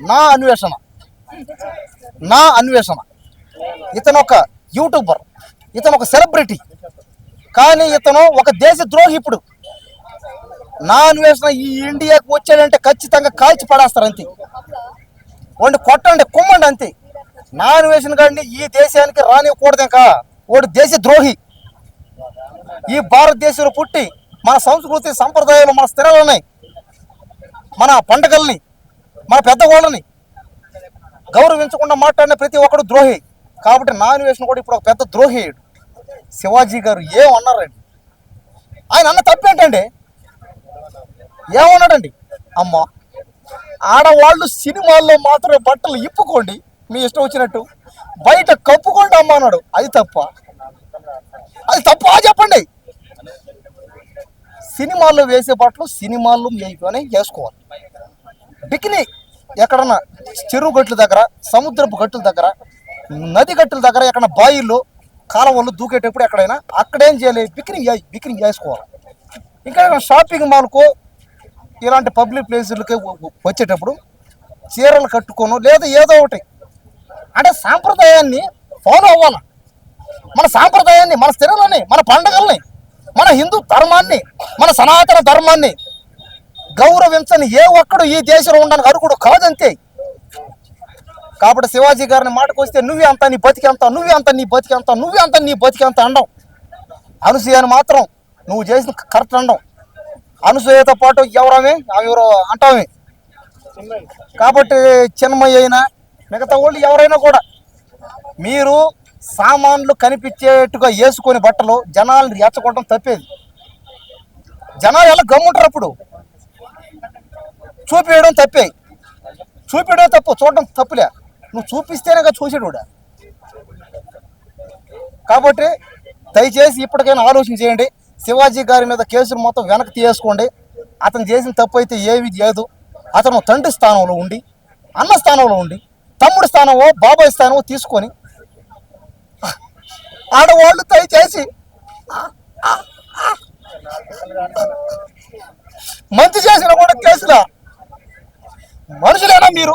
నా అన్వేషణ. నా అన్వేషణ. ఇతను ఒక యూట్యూబర్. ఇతను ఒక సెలబ్రిటీ. కానీ ఇతను ఒక దేశ ద్రోహి ఇప్పుడు నా అన్వేషణ ఈ ఇండియాకి వచ్చాడంటే ఖచ్చితంగా కాల్చి పడేస్తారు అంతే. వాడిని కొట్టండి కుమ్మండి అంతే. నా అన్వేషణ కానీ ఈ దేశానికి రానివ్వకూడదు ఇంకా వాడు దేశ ద్రోహి. ఈ భారతదేశంలో పుట్టి మన సంస్కృతి సంప్రదాయాలు మన స్థిరాలని మన పండగల్ని మన పెద్దవాళ్ళని గౌరవించకుండా మాట్లాడిన ప్రతి ఒక్కడు ద్రోహి. కాబట్టి నా కూడా ఇప్పుడు ఒక పెద్ద ద్రోహి శివాజీ గారు ఏమన్నారండి? ఆయన అన్న తప్పేంటండి? ఏమన్నాడండి? అమ్మ ఆడవాళ్ళు సినిమాల్లో మాత్రమే బట్టలు ఇప్పుకోండి మీ ఇష్టం వచ్చినట్టు. బయట కప్పుకోండి అమ్మ అన్నాడు. అది తప్ప. అది తప్ప చెప్పండి? సినిమాల్లో వేసే బట్టలు సినిమాల్లో వేయకొని చేసుకోవాలి బికినీ ఎక్కడన్నా చెరువు గట్ల దగ్గర సముద్రపు గట్టుల దగ్గర నది గట్టుల దగ్గర ఎక్కడ బాయిల్లో కాలువలు దూకేటప్పుడు ఎక్కడైనా అక్కడేం చేయాలి? బికినింగ్ వే- బికినింగ్ చేసుకోవాలి ఇంకా షాపింగ్ మాల్కు ఇలాంటి పబ్లిక్ ప్లేసులకి వచ్చేటప్పుడు చీరలు కట్టుకోను లేదా ఏదో ఒకటి. అంటే సాంప్రదాయాన్ని ఫాలో అవ్వాలి? మన సాంప్రదాయాన్ని మన స్థిరలని మన పండగల్ని మన హిందూ ధర్మాన్ని మన సనాతన ధర్మాన్ని గౌరవించని ఏ ఒక్కడు ఈ దేశంలో ఉండడానికి అర్హుడు కాదంతే. కాబట్టి శివాజీ గారిని మాటకు వస్తే నువ్వే అంత నీ బతికెంత నువ్వే అంత నీ బతికేంత నువ్వే అంత నీ బతికేంత అనడం అనుసూయని మాత్రం నువ్వు చేసిన కరెక్ట్ అండం. అనుసూయతో పాటు ఎవరమే? ఆమె ఎవరో అంటామే. కాబట్టి చిన్మయ్య అయినా మిగతా వాళ్ళు ఎవరైనా కూడా మీరు సామాన్లు కనిపించేట్టుగా వేసుకొని బట్టలు జనాలను రెచ్చగొట్టడం తప్పేది. జనాలు ఎలా గమ్ముంటారు అప్పుడు? చూపించడం తప్పే. చూపించడం తప్పు చూడడం తప్పులే. నువ్వు చూపిస్తేనే చూసాడు కాబట్టి దయచేసి ఇప్పటికైనా ఆలోచన చేయండి. శివాజీ గారి మీద కేసులు మొత్తం వెనక్కి తీసుకోండి అతను చేసిన తప్పు అయితే ఏవి లేదు అతను తండ్రి స్థానంలో ఉండి అన్న స్థానంలో ఉండి తమ్ముడి స్థానమో బాబాయ్ స్థానమో తీసుకొని ఆడవాళ్ళు దయచేసి మంచి చేసిన కూడా మనుషులేనా మీరు?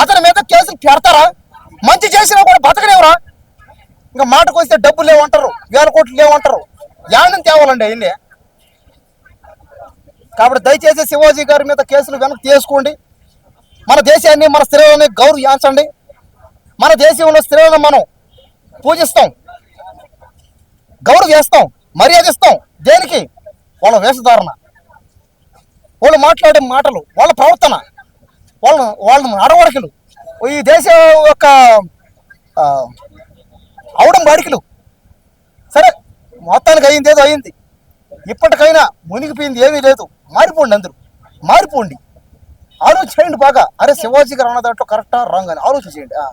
అతని మీద కేసులు పెడతారా? మంచి చేసినా కూడా బతకలేవురా? ఇంకా మాటకు వస్తే డబ్బులు లేవంటారు వేల కోట్లు లేవంటారు. యానం తేవాలండి అయింది కాబట్టి దయచేసి శివాజీ గారి మీద కేసులు వెనక్కి తీసుకోండి. మన దేశాన్ని మన స్త్రీలని గౌరవించండి. మన దేశంలో స్త్రీలను మనం పూజిస్తాం గౌరవిస్తాం మర్యాదిస్తాం. దేనికి? వాళ్ళ వేషధారణ. వాళ్ళు మాట్లాడే మాటలు వాళ్ళ ప్రవర్తన వాళ్ళ వాళ్ళ నడవడికలు ఈ దేశం యొక్క అవడం బాడికలు సరే మొత్తానికి అయింది ఏదో అయింది. ఇప్పటికైనా మునిగిపోయింది ఏమీ లేదు. మారిపోండి అందరూ. మారిపోండి. ఆలోచన చేయండి బాగా. అరే శివాజీ గారు అన్న దాంట్లో కరెక్టా రాంగ్ అని. ఆలోచన చేయండి ఆ,